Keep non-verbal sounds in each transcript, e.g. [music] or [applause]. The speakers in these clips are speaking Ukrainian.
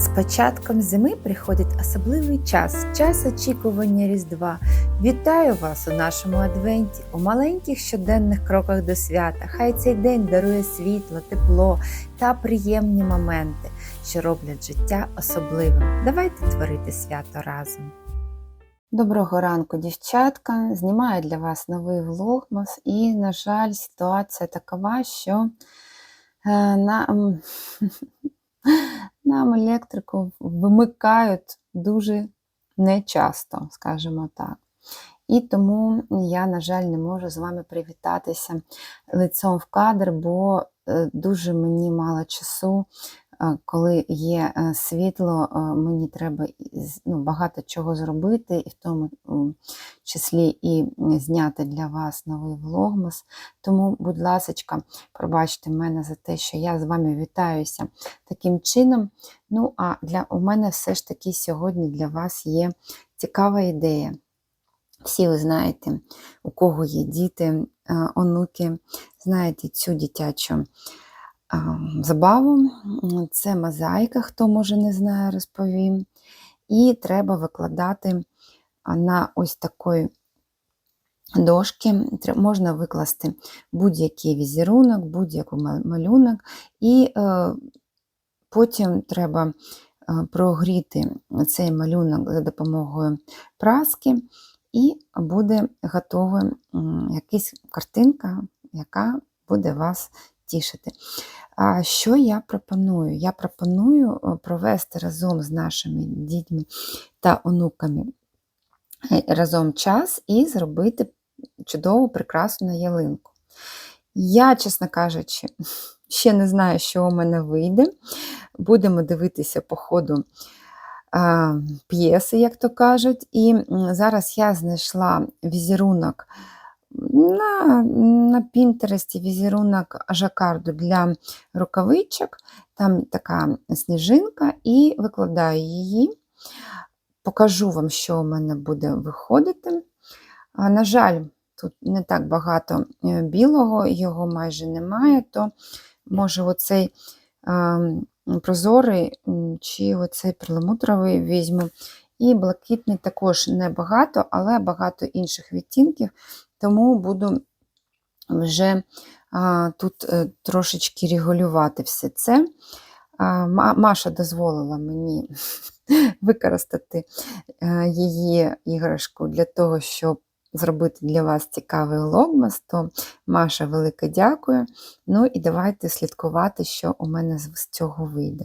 З початком зими приходить особливий час, час очікування Різдва. Вітаю вас у нашому адвенті, у маленьких щоденних кроках до свята. Хай цей день дарує світло, тепло та приємні моменти, що роблять життя особливим. Давайте творити свято разом. Доброго ранку, дівчатка! Знімаю для вас новий влогмас, і, на жаль, ситуація такова, що е, [laughs] нам, електрику вимикають дуже нечасто, скажімо так. І тому я, на жаль, не можу з вами привітатися лицом в кадр, бо е, дуже мені мало часу. Коли є е, світло, е, мені треба ну, багато чого зробити, і в тому числі і зняти для вас новий влогмас. Тому, будь ласка, пробачте мене за те, що я з вами вітаюся таким чином. Ну, а для у мене все ж таки сьогодні для вас є цікава ідея. Всі ви знаєте, у кого є діти, е, онуки, знаєте цю дитячу забаву. Це мозаїка, хто може не знає, розповім. І треба викладати на ось такої дошки. Можна викласти будь-який візерунок, будь-який малюнок. І е, потім треба е, прогріти цей малюнок за допомогою праски, і буде готова якась картинка, яка буде вас тішити. А що я пропоную? Я пропоную е, провести разом з нашими дітьми та онуками е, разом час і зробити чудову прекрасну ялинку. Я, чесно кажучи, [laughs] ще не знаю, що у мене вийде. Будемо дивитися по ходу п'єси, як то кажуть. І зараз я знайшла візерунок на, на Пінтересті, візерунок жакарду для рукавичок. Там така сніжинка, і викладаю її. Покажу вам, що у мене буде виходити. На жаль, тут не так багато е, білого, його майже немає, то може оцей прозорий чи оцей перламутровий візьму. І блакитний також небагато, але багато інших відтінків, тому буду вже а, тут е, трошечки регулювати все це. А, Маша дозволила мені [laughs] використати е, її іграшку для того, щоб зробити для вас цікавий влогмас, то Маша, велике дякую. Ну і давайте слідкувати, що у мене з цього вийде.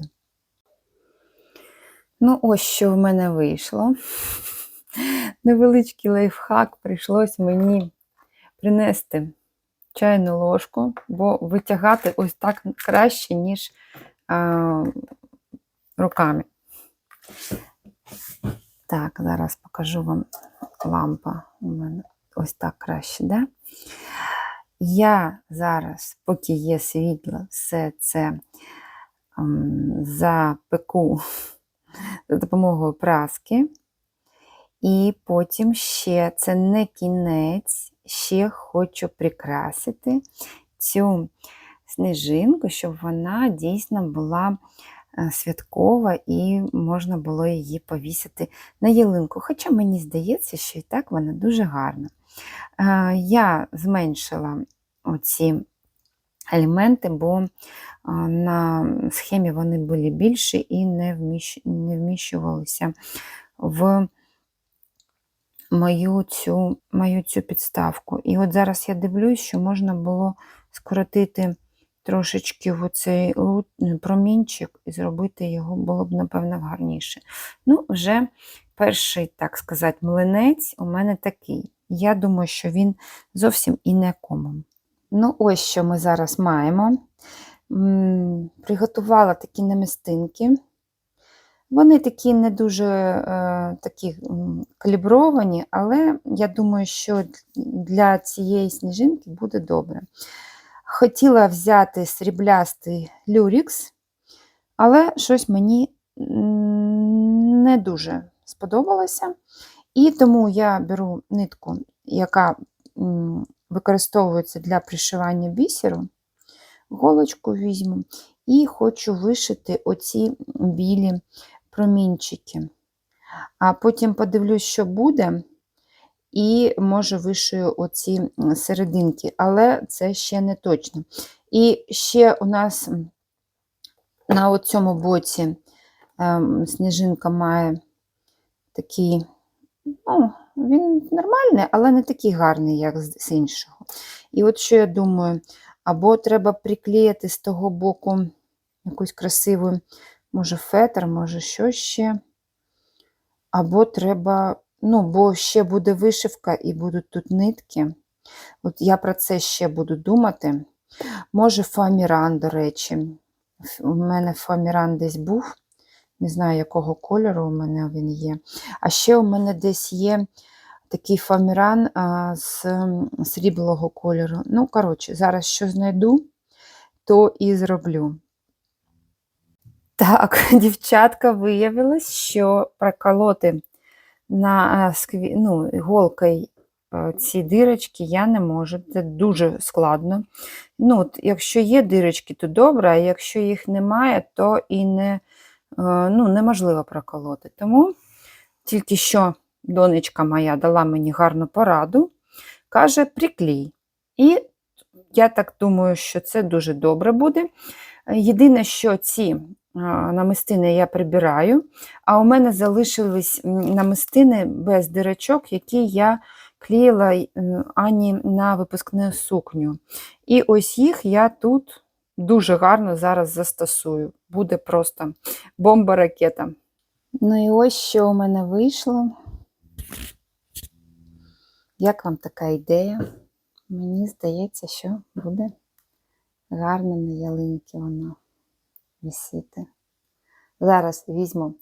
Ну, ось що в мене вийшло. [laughs] Невеличкий лайфхак прийшлось мені принести чайну ложку, бо витягати ось так краще, ніж а, руками. Так, зараз покажу вам лампа. У мене ось так краще, да? Я зараз, поки є світло, все це ем, запеку [laughs] за допомогою праски. І потім ще це не кінець, ще хочу прикрасити цю сніжинку, щоб вона дійсно була е, святкова і можна було її повісити на ялинку. Хоча мені здається, що і так вона дуже гарна. Е, Я зменшила оці елементи, бо е, на схемі вони були більші і не вміщувалися в мою цю, мою цю підставку. І от зараз я дивлюсь, що можна було скоротити трошечки в оцей ну, промінчик і зробити його було б, напевно, гарніше. Ну, вже перший, так сказати, млинець у мене такий. Я думаю, що він зовсім і не комом. Ну, ось що ми зараз маємо. Приготувала такі намистинки. Вони такі не дуже е, такі калібровані, але я думаю, що для цієї сніжинки буде добре. Хотіла взяти сріблястий люрікс, але щось мені не дуже сподобалося. І тому я беру нитку, яка використовується для пришивання бісеру, голочку візьму І хочу вишити оці білі промінчики. А потім подивлюсь, що буде, і може вишию оці серединки, але це ще не точно. І ще у нас на цьому боці ем, сніжинка має такий, ну, він нормальний, але не такий гарний, як з з іншого. І от що я думаю, або треба приклеїти з того боку якусь красиву, може, фетр, може, що ще. Або треба, ну, бо ще буде вишивка і будуть тут нитки. От я про це ще буду думати. Може, фоаміран, до речі. У мене фоаміран десь був. Не знаю, якого кольору у мене він є. А ще у мене десь є такий фоаміран з сріблого кольору. Ну, коротше, зараз що знайду, то і зроблю. Так, [laughs] дівчатка, виявилось, що проколоти на е, скві... ну, іголкою е, ці дирочки я не можу. Це дуже складно. Ну, якщо є дирочки, то добре, а якщо їх немає, то і не, е, ну, неможливо проколоти. Тому тільки що донечка моя дала мені гарну пораду, каже, приклій. І я так думаю, що це дуже добре буде. Єдине, що ці намистини я прибираю, а у мене залишились намистини без дирочок, які я клеїла е, Ані на випускну сукню. І ось їх я тут дуже гарно зараз застосую. Буде просто бомба-ракета. Ну і ось що у мене вийшло. Як вам така ідея? Мені здається, що буде гарно на ялинці воно висіти. Зараз візьму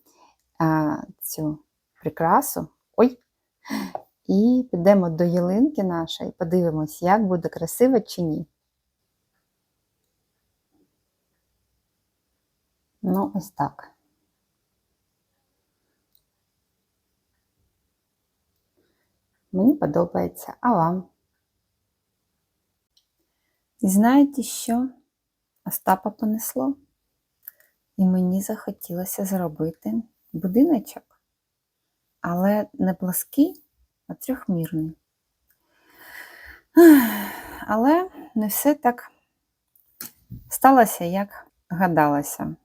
а, цю прикрасу. Ой! І підемо до ялинки нашої, подивимось, як буде красиво чи ні. Ну, ось так. Мені подобається, а вам? І знаєте що? Остапа понесло. І мені захотілося зробити будиночок, але не плоский, а трьохмірний. Але не все так сталося, як гадалося.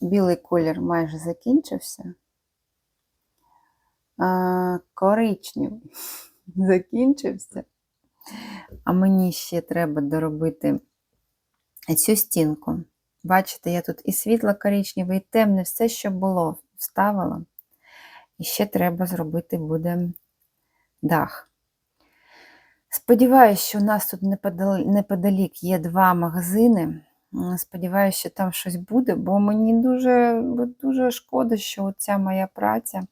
Білий колір майже закінчився, а коричневий [laughs] закінчився. А мені ще треба доробити цю стінку. Бачите, я тут і світло коричневе, і темне, все, що було, вставила. І ще треба зробити буде дах. Сподіваюсь, що у нас тут неподалік є два магазини. Сподіваюся, що там щось буде, бо мені дуже дуже шкода, що ця моя праця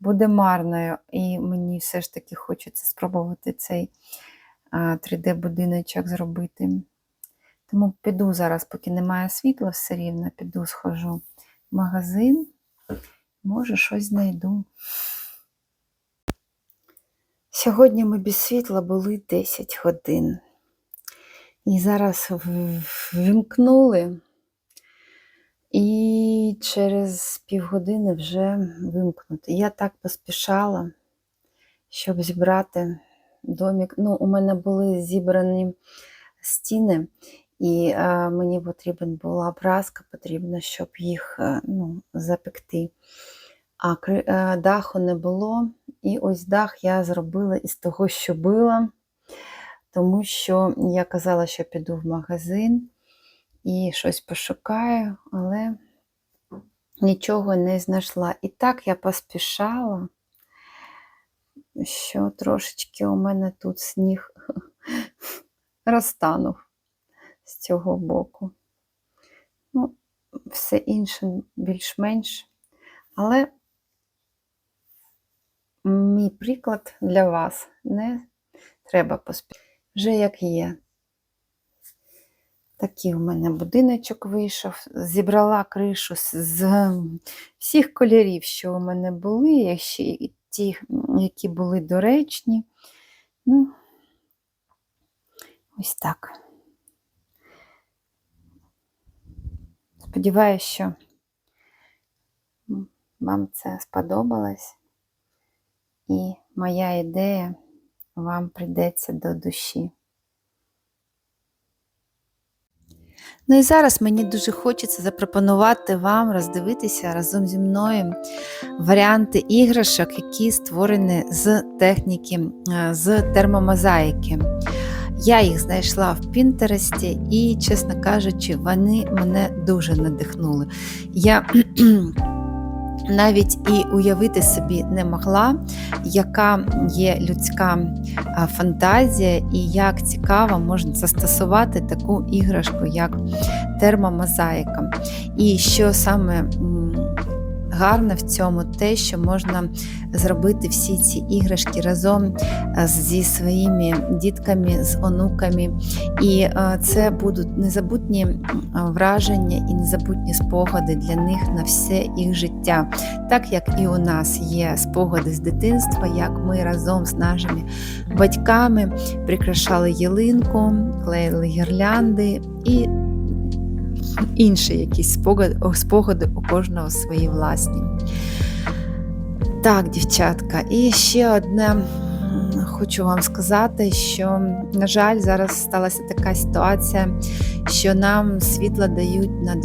буде марною. І мені все ж таки хочеться спробувати цей 3D-будиночок зробити. Тому піду зараз, поки немає світла, все рівно, піду схожу в магазин, може, щось знайду. Сьогодні ми без світла були 10 годин. І зараз вимкнули, і через півгодини вже вимкнути. Я так поспішала, щоб зібрати домик. Ну, у мене були зібрані стіни, і е, мені потрібна була образка, потрібно, щоб їх е, ну, запекти. А е, даху не було. І ось дах я зробила із того, що було, тому що я казала, що піду в магазин і щось пошукаю, але нічого не знайшла. І так я поспішала, що трошечки у мене тут сніг [laughs] розтанув з цього боку. Ну, все інше більш-менш. Але мій приклад для вас не треба поспішати. Вже як є. Такий у мене будиночок вийшов, зібрала кришу з всіх кольорів, що у мене були, ще і ті, які були доречні. Ну, ось так. Сподіваюся, що вам це сподобалось, і моя ідея вам прийдеться до душі. Ну і зараз мені дуже хочеться запропонувати вам роздивитися разом зі мною варіанти іграшок, які створені з техніки, е, з термомозаїки. Я їх знайшла в Пінтересті і, чесно кажучи, вони мене дуже надихнули. Я [clears throat] навіть і уявити собі не могла, яка є людська фантазія і як цікаво можна застосувати таку іграшку, як термомозаїка. І що саме гарне в цьому те, що можна зробити всі ці іграшки разом зі своїми дітками, з онуками. І це будуть незабутні враження і незабутні спогади для них на все їх життя. Так як і у нас є спогади з дитинства, як ми разом з нашими батьками прикрашали ялинку, клеїли гірлянди і інші якісь спогади, спогади у кожного свої власні. Так, дівчатка, і ще одне хочу вам сказати, що, на жаль, зараз сталася така ситуація, що нам світло дають на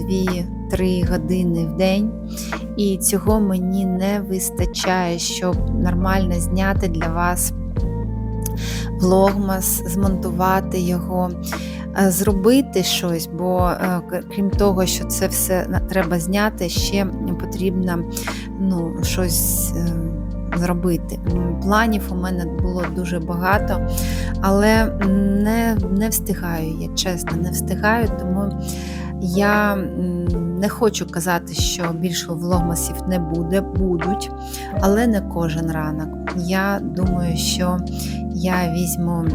2-3 години в день, і цього мені не вистачає, щоб нормально зняти для вас влогмас, змонтувати його, зробити щось, бо е, крім того, що це все треба зняти, ще потрібно ну, щось е, зробити. Планів у мене було дуже багато, але не, не встигаю, я чесно, не встигаю, тому я не хочу казати, що більше влогмасів не буде, будуть, але не кожен ранок. Я думаю, що я візьму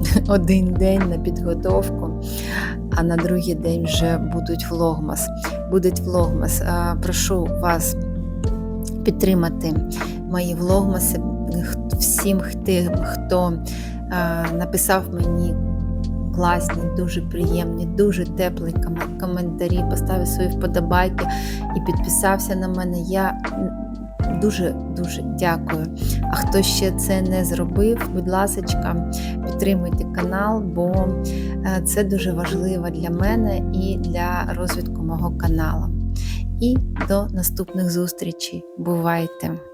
[laughs] один день на підготовку, а на другий день вже будуть влогмас. Будуть влогмас. Прошу вас підтримати мої влогмаси всім тим, хто написав мені класні, дуже приємні, дуже теплі коментарі, поставив свої вподобайки і підписався на мене. Я дуже дуже дякую. А хто ще це не зробив, будь ласка, підтримуйте канал, бо е, це дуже важливо для мене і для розвитку мого каналу. І до наступних зустрічей. Бувайте!